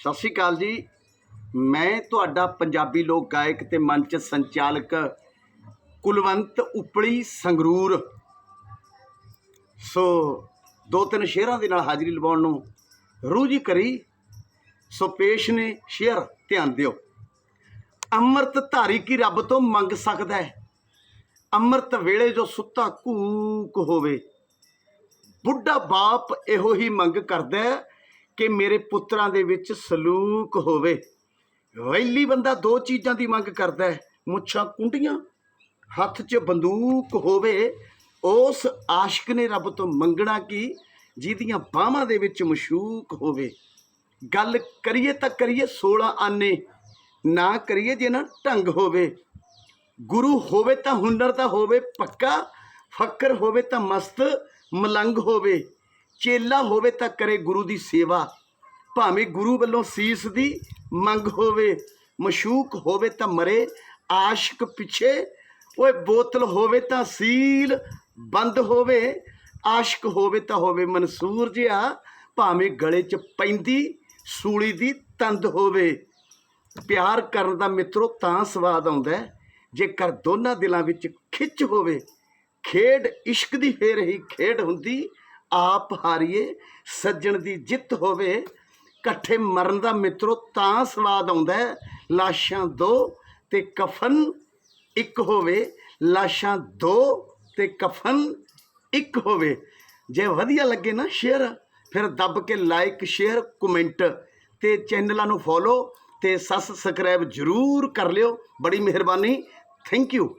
ਸਤਿ ਸ਼੍ਰੀ ਅਕਾਲ ਜੀ। ਮੈਂ ਤੁਹਾਡਾ ਪੰਜਾਬੀ ਲੋਕ ਗਾਇਕ ਤੇ ਮੰਚ ਸੰਚਾਲਕ ਕੁਲਵੰਤ ਉਪਲੀ ਸੰਗਰੂਰ। ਸੋ ਦੋ ਤਿੰਨ ਸ਼ੇਅਰਾਂ ਦੇ ਨਾਲ ਹਾਜ਼ਰੀ ਲਵਾਉਣ ਨੂੰ ਰੂਹ ਜੀ ਕਰੀ। ਸੋ, ਪੇਸ਼ ਨੇ ਸ਼ੇਅਰ ਧਿਆਨ ਦਿਓ। ਅੰਮ੍ਰਿਤ ਧਾਰੀ ਕੀ ਰੱਬ ਤੋਂ ਮੰਗ ਸਕਦਾ ਹੈ? ਅੰਮ੍ਰਿਤ ਵੇਲੇ ਜੋ ਸੁੱਤਾ ਕੂਕ ਹੋਵੇ, ਬੁੱਢਾ ਬਾਪ ਇਹੋ ਹੀ ਮੰਗ ਕਰਦਾ ਹੈ ਕਿ ਮੇਰੇ ਪੁੱਤਰਾਂ ਦੇ ਵਿੱਚ ਸਲੂਕ ਹੋਵੇ। ਵੈਲੀ ਬੰਦਾ ਦੋ ਚੀਜ਼ਾਂ ਦੀ ਮੰਗ ਕਰਦਾ ਹੈ। ਮੁੱਛਾਂ ਕੁੰਡੀਆਂ, ਹੱਥ 'ਚ ਬੰਦੂਕ ਹੋਵੇ, ਉਸ ਆਸ਼ਿਕ ਨੇ ਰੱਬ ਤੋਂ ਮੰਗਣਾ ਕੀ ਜਿਹਦੀਆਂ ਬਾਹਾਂ ਦੇ ਵਿੱਚ ਮਸ਼ੂਕ ਹੋਵੇ। ਗੱਲ ਕਰੀਏ ਤਾਂ ਕਰੀਏ 16 ਆਨੇ, ਨਾ ਕਰੀਏ ਜੇ ਨਾ ਢੰਗ ਹੋਵੇ। ਗੁਰੂ ਹੋਵੇ ਤਾਂ ਹੁਨਰ ਤਾਂ ਹੋਵੇ ਪੱਕਾ, ਫਕਰ ਹੋਵੇ ਤਾਂ ਮਸਤ, ਮਲੰਗ ਹੋਵੇ। ਚੇਲਾ ਹੋਵੇ ਤਾਂ ਕਰੇ ਗੁਰੂ ਦੀ ਸੇਵਾ। ਭਾਵੇਂ ਗੁਰੂ ਵੱਲੋਂ ਸੀਸ ਦੀ ਮੰਗ ਹੋਵੇ, ਮਸ਼ੂਕ ਹੋਵੇ ਤਾਂ ਮਰੇ, ਆਸ਼ਿਕ ਪਿੱਛੇ ਓਏ ਬੋਤਲ ਹੋਵੇ ਤਾਂ ਸੀਲ, ਬੰਦ ਹੋਵੇ, ਆਸ਼ਿਕ ਹੋਵੇ ਤਾਂ ਹੋਵੇ ਮਨਸੂਰ ਜਿਹਾ। ਭਾਵੇਂ ਗਲੇ 'ਚ ਪੈਂਦੀ, ਸੂਲੀ ਦੀ ਤੰਦ ਹੋਵੇ। ਪਿਆਰ ਕਰਨ ਦਾ ਮਿੱਤਰੋ ਤਾਂ ਸਵਾਦ ਆਉਂਦਾ ਜੇਕਰ ਦੋਨਾਂ ਦਿਲਾਂ ਵਿੱਚ ਖਿੱਚ ਹੋਵੇ। ਖੇਡ ਇਸ਼ਕ ਦੀ ਫੇਰ ਹੀ ਖੇਡ ਹੁੰਦੀ ਆਪ ਹਾਰੀਏ, ਸੱਜਣ ਦੀ ਜਿੱਤ ਹੋਵੇ। ਇਕੱਠੇ ਮਰਨ ਦਾ ਮਿੱਤਰੋ, ਤਾਂ ਸਵਾਦ ਆਉਂਦਾ ਲਾਸ਼ਾਂ ਦੋ ਤੇ ਕਫਨ ਇੱਕ ਹੋਵੇ। ਲਾਸ਼ਾਂ ਦੋ ਤੇ ਕਫਨ ਇੱਕ ਹੋਵੇ। ਜੇ ਵਧੀਆ ਲੱਗੇ ਨਾ ਸ਼ੇਅਰ, ਫਿਰ ਦੱਬ ਕੇ ਲਾਈਕ ਸ਼ੇਅਰ ਕਮੈਂਟ ਤੇ ਚੈਨਲਾਂ ਨੂੰ ਫੋਲੋ ਤੇ ਸਬਸਕ੍ਰਾਈਬ ਜਰੂਰ ਕਰ ਲਿਓ। ਬੜੀ ਮਿਹਰਬਾਨੀ। Thank you